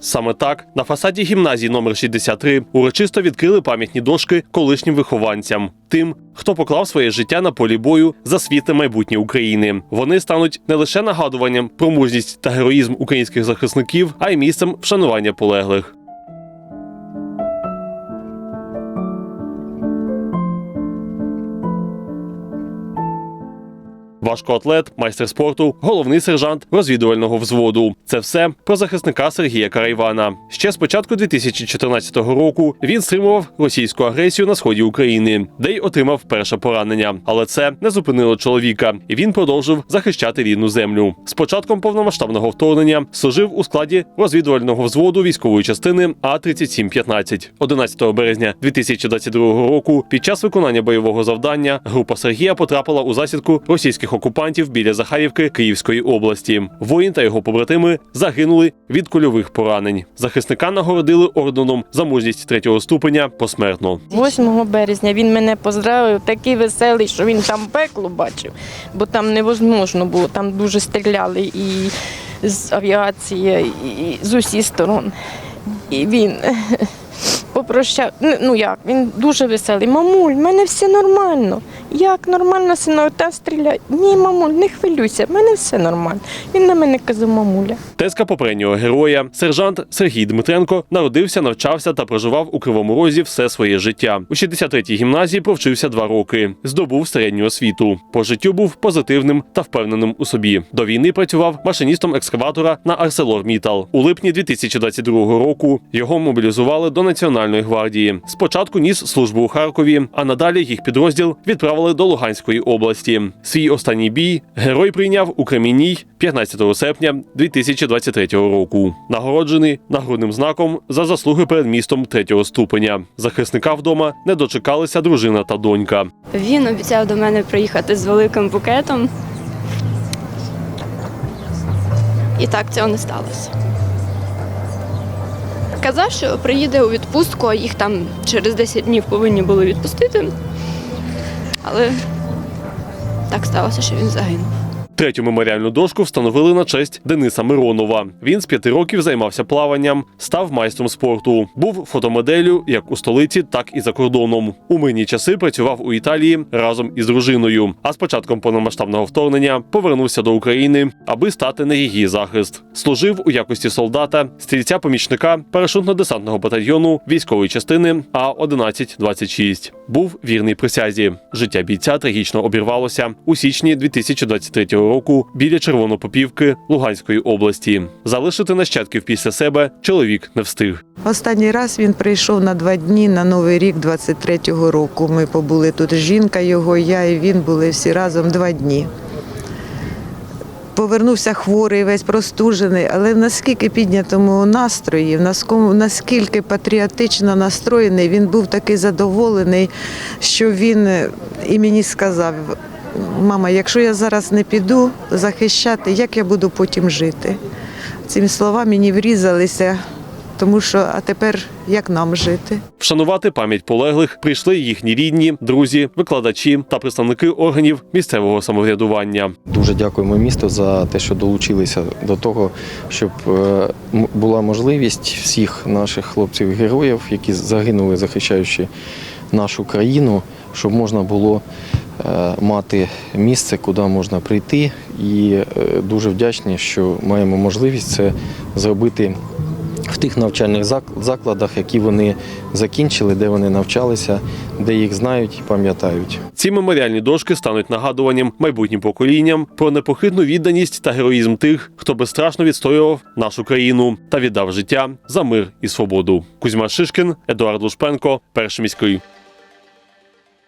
Саме так на фасаді гімназії номер 63 урочисто відкрили пам'ятні дошки колишнім вихованцям, тим, хто поклав своє життя на полі бою за світле майбутнє України. Вони стануть не лише нагадуванням про мужність та героїзм українських захисників, а й місцем вшанування полеглих. Важкоатлет, майстер спорту, головний сержант розвідувального взводу. Це все про захисника Сергія Карайвана. Ще з початку 2014 року він стримував російську агресію на сході України, де й отримав перше поранення. Але це не зупинило чоловіка, і він продовжив захищати рідну землю. З початком повномасштабного вторгнення служив у складі розвідувального взводу військової частини А 3715 11 березня 2022 року. Під час виконання бойового завдання група Сергія потрапила у засідку російських окупантів біля Захарівки Київської області. Воїн та його побратими загинули від кульових поранень. Захисника нагородили орденом за мужність третього ступеня посмертно. 8 березня він мене поздравив, такий веселий, що він там пекло бачив, бо там невозможно було, там дуже стріляли і з авіації, і з усіх сторон. І він попрощав, ну, як, він дуже веселий. Мамуль, в мене все нормально. Як нормально, синок, та стріляй. Ні, мамуль, не хвилюйся, в мене все нормально. Він на мене казав, мамуля. Тезка попереднього героя, сержант Сергій Дмитренко, народився, навчався та проживав у Кривому Розі все своє життя. У 63-й гімназії провчився два роки, здобув середню освіту. По життю був позитивним та впевненим у собі. До війни працював машиністом екскаватора на ArcelorMittal. У липні 2022 року його мобілізували до Національної гвардії. Спочатку ніс службу у Харкові, а надалі їх підрозділ відправили до Луганської області. Свій останній бій герой прийняв у Кремінній 15 серпня 2023 року. Нагороджений нагрудним знаком за заслуги перед містом третього ступеня. Захисника вдома не дочекалися дружина та донька. Він обіцяв до мене приїхати з великим букетом. І так цього не сталося. Казав, що приїде у відпустку, а їх там через 10 днів повинні були відпустити. Але так сталося, що він загинув. Третю меморіальну дошку встановили на честь Дениса Миронова. Він з п'яти років займався плаванням, став майстром спорту. Був фотомоделлю як у столиці, так і за кордоном. У мирні часи працював у Італії разом із дружиною. А з початком повномасштабного вторгнення повернувся до України, аби стати на її захист. Служив у якості солдата, стрільця помічника парашютно-десантного батальйону військової частини А 1126 Був вірний присязі. Життя бійця трагічно обірвалося у січні 2023 року біля Червонопопівки Луганської області. Залишити нащадків після себе чоловік не встиг. Останній раз він прийшов на два дні на Новий рік 23-го року. Ми побули тут жінка його, я і він були всі разом два дні. Повернувся хворий, весь простужений, але наскільки піднятому настрої, наскільки патріотично настроєний, він був такий задоволений, що він і мені сказав: мама, якщо я зараз не піду захищати, як я буду потім жити? Ці слова мені врізалися, тому що а тепер як нам жити? Вшанувати пам'ять полеглих прийшли їхні рідні, друзі, викладачі та представники органів місцевого самоврядування. Дуже дякуємо місту за те, що долучилися до того, щоб е, була можливість всіх наших хлопців-героїв, які загинули, захищаючи нашу країну, щоб можна було мати місце, куди можна прийти. І е, дуже вдячні, що маємо можливість це зробити. В тих навчальних закладах, які вони закінчили, де вони навчалися, де їх знають і пам'ятають. Ці меморіальні дошки стануть нагадуванням майбутнім поколінням про непохитну відданість та героїзм тих, хто безстрашно відстоював нашу країну та віддав життя за мир і свободу. Кузьма Шишкін, Едуард Лушпенко, перший міський.